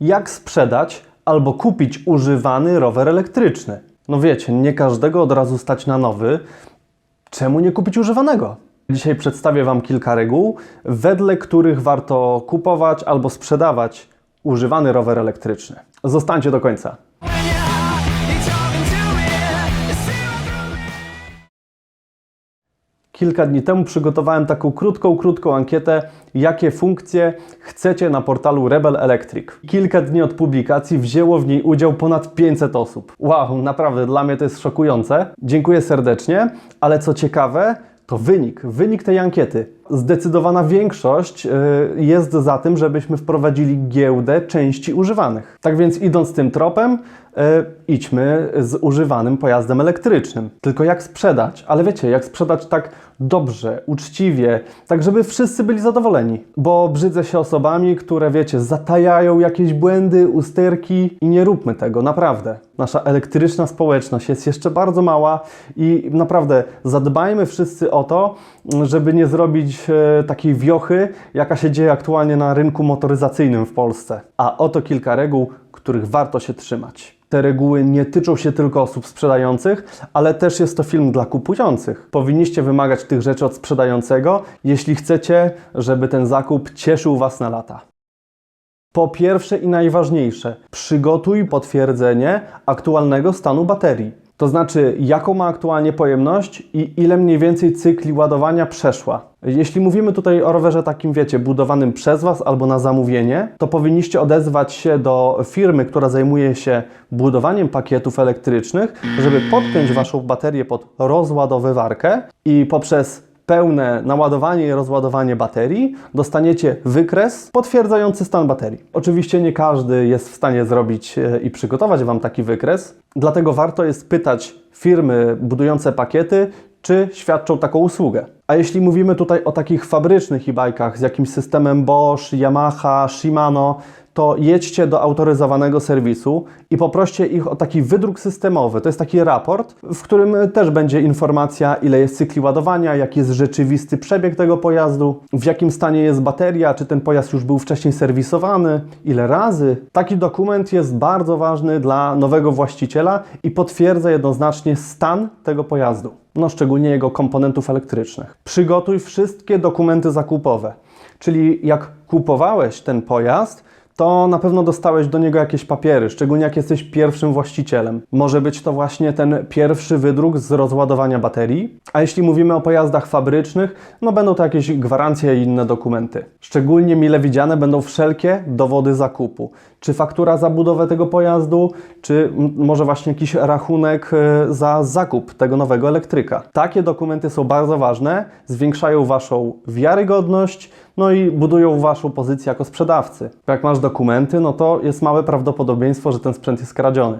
Jak sprzedać albo kupić używany rower elektryczny? No wiecie, nie każdego od razu stać na nowy. Czemu nie kupić używanego? Dzisiaj przedstawię Wam kilka reguł, wedle których warto kupować albo sprzedawać używany rower elektryczny. Zostańcie do końca. Kilka dni temu przygotowałem taką krótką, krótką ankietę, jakie funkcje chcecie na portalu Rebel Electric. Kilka dni od publikacji wzięło w niej udział ponad 500 osób. Wow, naprawdę dla mnie to jest szokujące. Dziękuję serdecznie, ale co ciekawe, to wynik, wynik tej ankiety. Zdecydowana większość y, jest za tym, żebyśmy wprowadzili giełdę części używanych. Tak więc idąc tym tropem, y, idźmy z używanym pojazdem elektrycznym. Tylko jak sprzedać? Ale wiecie, jak sprzedać tak dobrze, uczciwie, tak żeby wszyscy byli zadowoleni. Bo brzydzę się osobami, które wiecie, zatajają jakieś błędy, usterki i nie róbmy tego, naprawdę. Nasza elektryczna społeczność jest jeszcze bardzo mała i naprawdę zadbajmy wszyscy o to, żeby nie zrobić e, takiej wiochy, jaka się dzieje aktualnie na rynku motoryzacyjnym w Polsce. A oto kilka reguł, których warto się trzymać. Te reguły nie tyczą się tylko osób sprzedających, ale też jest to film dla kupujących. Powinniście wymagać tych rzeczy od sprzedającego, jeśli chcecie, żeby ten zakup cieszył Was na lata. Po pierwsze i najważniejsze, przygotuj potwierdzenie aktualnego stanu baterii. To znaczy, jaką ma aktualnie pojemność i ile mniej więcej cykli ładowania przeszła. Jeśli mówimy tutaj o rowerze takim, wiecie, budowanym przez Was albo na zamówienie, to powinniście odezwać się do firmy, która zajmuje się budowaniem pakietów elektrycznych, żeby podpiąć Waszą baterię pod rozładowywarkę i poprzez pełne naładowanie i rozładowanie baterii, dostaniecie wykres potwierdzający stan baterii. Oczywiście nie każdy jest w stanie zrobić e, i przygotować Wam taki wykres, dlatego warto jest pytać firmy budujące pakiety, czy świadczą taką usługę. A jeśli mówimy tutaj o takich fabrycznych e-bikach z jakimś systemem Bosch, Yamaha, Shimano, to jedźcie do autoryzowanego serwisu i poproście ich o taki wydruk systemowy. To jest taki raport, w którym też będzie informacja, ile jest cykli ładowania, jaki jest rzeczywisty przebieg tego pojazdu, w jakim stanie jest bateria, czy ten pojazd już był wcześniej serwisowany, ile razy. Taki dokument jest bardzo ważny dla nowego właściciela i potwierdza jednoznacznie stan tego pojazdu. No, szczególnie jego komponentów elektrycznych. Przygotuj wszystkie dokumenty zakupowe. Czyli jak kupowałeś ten pojazd, to na pewno dostałeś do niego jakieś papiery, szczególnie jak jesteś pierwszym właścicielem. Może być to właśnie ten pierwszy wydruk z rozładowania baterii, a jeśli mówimy o pojazdach fabrycznych, no będą to jakieś gwarancje i inne dokumenty. Szczególnie mile widziane będą wszelkie dowody zakupu. Czy faktura za budowę tego pojazdu, czy może właśnie jakiś rachunek e, za zakup tego nowego elektryka. Takie dokumenty są bardzo ważne, zwiększają Waszą wiarygodność, no i budują Waszą pozycję jako sprzedawcy. Jak masz dokumenty, no to jest małe prawdopodobieństwo, że ten sprzęt jest kradziony.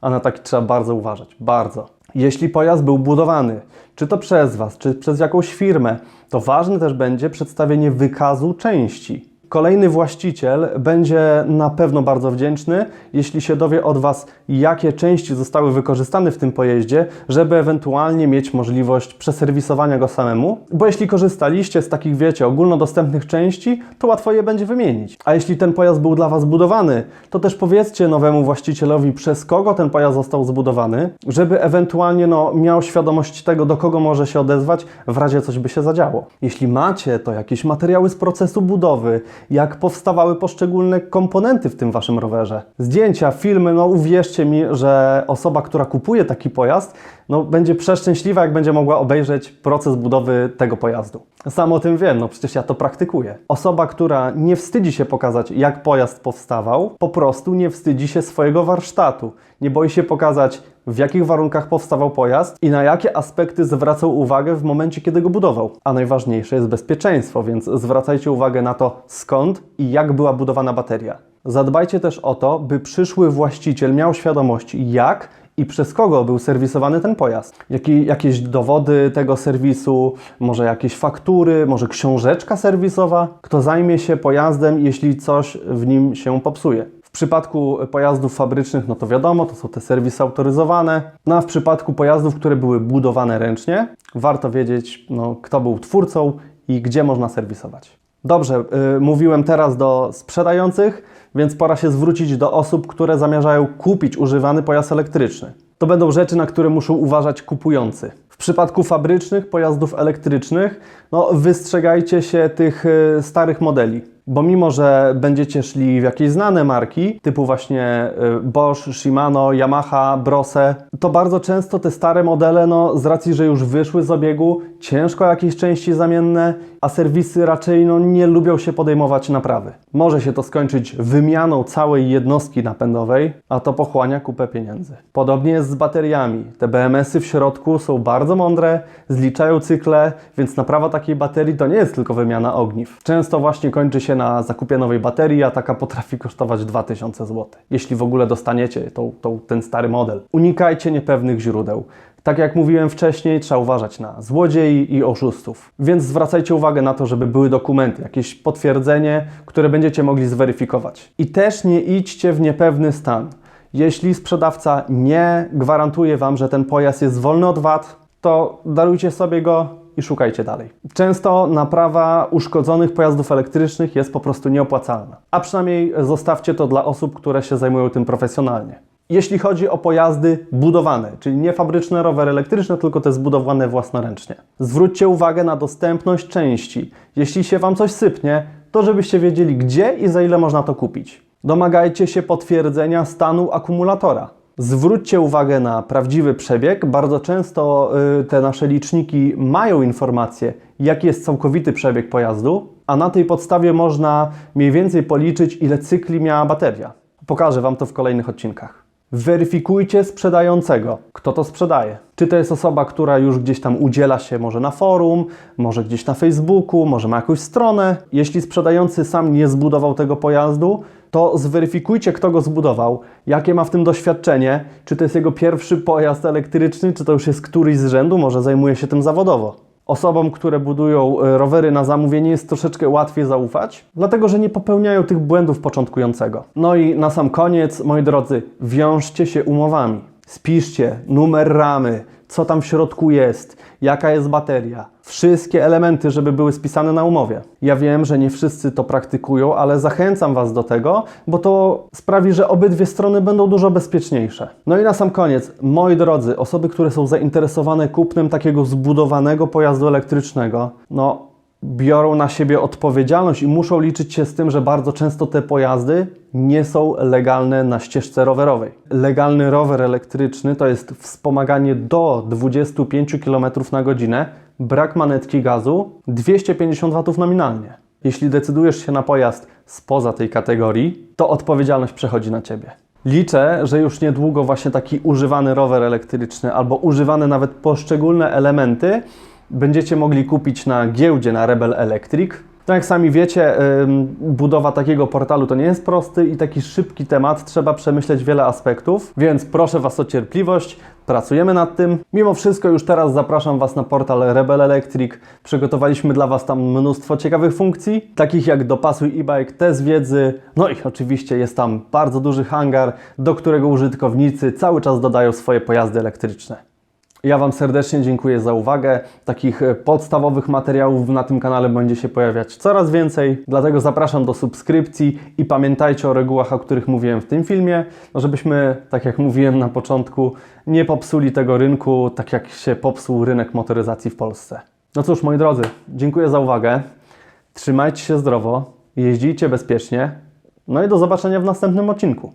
A na taki trzeba bardzo uważać. Bardzo. Jeśli pojazd był budowany, czy to przez Was, czy przez jakąś firmę, to ważne też będzie przedstawienie wykazu części. Kolejny właściciel będzie na pewno bardzo wdzięczny, jeśli się dowie od Was, jakie części zostały wykorzystane w tym pojeździe, żeby ewentualnie mieć możliwość przeserwisowania go samemu, bo jeśli korzystaliście z takich, wiecie, ogólnodostępnych części, to łatwo je będzie wymienić. A jeśli ten pojazd był dla Was budowany, to też powiedzcie nowemu właścicielowi, przez kogo ten pojazd został zbudowany, żeby ewentualnie no, miał świadomość tego, do kogo może się odezwać, w razie coś by się zadziało. Jeśli macie to jakieś materiały z procesu budowy, jak powstawały poszczególne komponenty w tym waszym rowerze. Zdjęcia, filmy, no uwierzcie mi, że osoba, która kupuje taki pojazd, no będzie przeszczęśliwa, jak będzie mogła obejrzeć proces budowy tego pojazdu. Sam o tym wiem, no przecież ja to praktykuję. Osoba, która nie wstydzi się pokazać, jak pojazd powstawał, po prostu nie wstydzi się swojego warsztatu. Nie boi się pokazać, w jakich warunkach powstawał pojazd i na jakie aspekty zwracał uwagę w momencie, kiedy go budował. A najważniejsze jest bezpieczeństwo, więc zwracajcie uwagę na to, skąd i jak była budowana bateria. Zadbajcie też o to, by przyszły właściciel miał świadomość, jak i przez kogo był serwisowany ten pojazd. Jakie, jakieś dowody tego serwisu, może jakieś faktury, może książeczka serwisowa. Kto zajmie się pojazdem, jeśli coś w nim się popsuje. W przypadku pojazdów fabrycznych, no to wiadomo, to są te serwisy autoryzowane. No a w przypadku pojazdów, które były budowane ręcznie, warto wiedzieć, no, kto był twórcą i gdzie można serwisować. Dobrze, y, mówiłem teraz do sprzedających, więc pora się zwrócić do osób, które zamierzają kupić używany pojazd elektryczny. To będą rzeczy, na które muszą uważać kupujący. W przypadku fabrycznych pojazdów elektrycznych, no wystrzegajcie się tych y, starych modeli. Bo mimo, że będziecie szli w jakieś znane marki, typu właśnie y, Bosch, Shimano, Yamaha, Brose, to bardzo często te stare modele, no z racji, że już wyszły z obiegu, ciężko jakieś części zamienne, a serwisy raczej no, nie lubią się podejmować naprawy. Może się to skończyć wymianą całej jednostki napędowej, a to pochłania kupę pieniędzy. Podobnie jest z bateriami. Te BMS-y w środku są bardzo mądre, zliczają cykle, więc naprawa takiej baterii to nie jest tylko wymiana ogniw. Często właśnie kończy się na zakupie nowej baterii, a taka potrafi kosztować 2000 zł. Jeśli w ogóle dostaniecie tą, tą, ten stary model. Unikajcie niepewnych źródeł. Tak jak mówiłem wcześniej, trzeba uważać na złodziei i oszustów. Więc zwracajcie uwagę na to, żeby były dokumenty, jakieś potwierdzenie, które będziecie mogli zweryfikować. I też nie idźcie w niepewny stan. Jeśli sprzedawca nie gwarantuje Wam, że ten pojazd jest wolny od VAT, to darujcie sobie go i szukajcie dalej. Często naprawa uszkodzonych pojazdów elektrycznych jest po prostu nieopłacalna. A przynajmniej zostawcie to dla osób, które się zajmują tym profesjonalnie. Jeśli chodzi o pojazdy budowane, czyli nie fabryczne rowery elektryczne, tylko te zbudowane własnoręcznie. Zwróćcie uwagę na dostępność części. Jeśli się Wam coś sypnie, to żebyście wiedzieli gdzie i za ile można to kupić. Domagajcie się potwierdzenia stanu akumulatora. Zwróćcie uwagę na prawdziwy przebieg. Bardzo często y, te nasze liczniki mają informację, jaki jest całkowity przebieg pojazdu, a na tej podstawie można mniej więcej policzyć, ile cykli miała bateria. Pokażę Wam to w kolejnych odcinkach. Weryfikujcie sprzedającego, kto to sprzedaje. Czy to jest osoba, która już gdzieś tam udziela się może na forum, może gdzieś na Facebooku, może ma jakąś stronę. Jeśli sprzedający sam nie zbudował tego pojazdu, to zweryfikujcie, kto go zbudował, jakie ma w tym doświadczenie, czy to jest jego pierwszy pojazd elektryczny, czy to już jest któryś z rzędu, może zajmuje się tym zawodowo. Osobom, które budują e, rowery na zamówienie jest troszeczkę łatwiej zaufać, dlatego że nie popełniają tych błędów początkującego. No i na sam koniec, moi drodzy, wiążcie się umowami. Spiszcie numer ramy, co tam w środku jest, jaka jest bateria. Wszystkie elementy, żeby były spisane na umowie. Ja wiem, że nie wszyscy to praktykują, ale zachęcam Was do tego, bo to sprawi, że obydwie strony będą dużo bezpieczniejsze. No i na sam koniec, moi drodzy, osoby, które są zainteresowane kupnem takiego zbudowanego pojazdu elektrycznego, no biorą na siebie odpowiedzialność i muszą liczyć się z tym, że bardzo często te pojazdy nie są legalne na ścieżce rowerowej. Legalny rower elektryczny to jest wspomaganie do 25 km na godzinę, brak manetki gazu, 250 W nominalnie. Jeśli decydujesz się na pojazd spoza tej kategorii, to odpowiedzialność przechodzi na Ciebie. Liczę, że już niedługo właśnie taki używany rower elektryczny albo używane nawet poszczególne elementy będziecie mogli kupić na giełdzie na Rebel Electric. Tak jak sami wiecie, budowa takiego portalu to nie jest prosty i taki szybki temat, trzeba przemyśleć wiele aspektów, więc proszę Was o cierpliwość, pracujemy nad tym. Mimo wszystko już teraz zapraszam Was na portal Rebel Electric. Przygotowaliśmy dla Was tam mnóstwo ciekawych funkcji, takich jak dopasuj e-bike, test wiedzy, no i oczywiście jest tam bardzo duży hangar, do którego użytkownicy cały czas dodają swoje pojazdy elektryczne. Ja Wam serdecznie dziękuję za uwagę. Takich e, podstawowych materiałów na tym kanale będzie się pojawiać coraz więcej, dlatego zapraszam do subskrypcji i pamiętajcie o regułach, o których mówiłem w tym filmie, no żebyśmy, tak jak mówiłem na początku, nie popsuli tego rynku, tak jak się popsuł rynek motoryzacji w Polsce. No cóż, moi drodzy, dziękuję za uwagę. Trzymajcie się zdrowo, jeździcie bezpiecznie, no i do zobaczenia w następnym odcinku.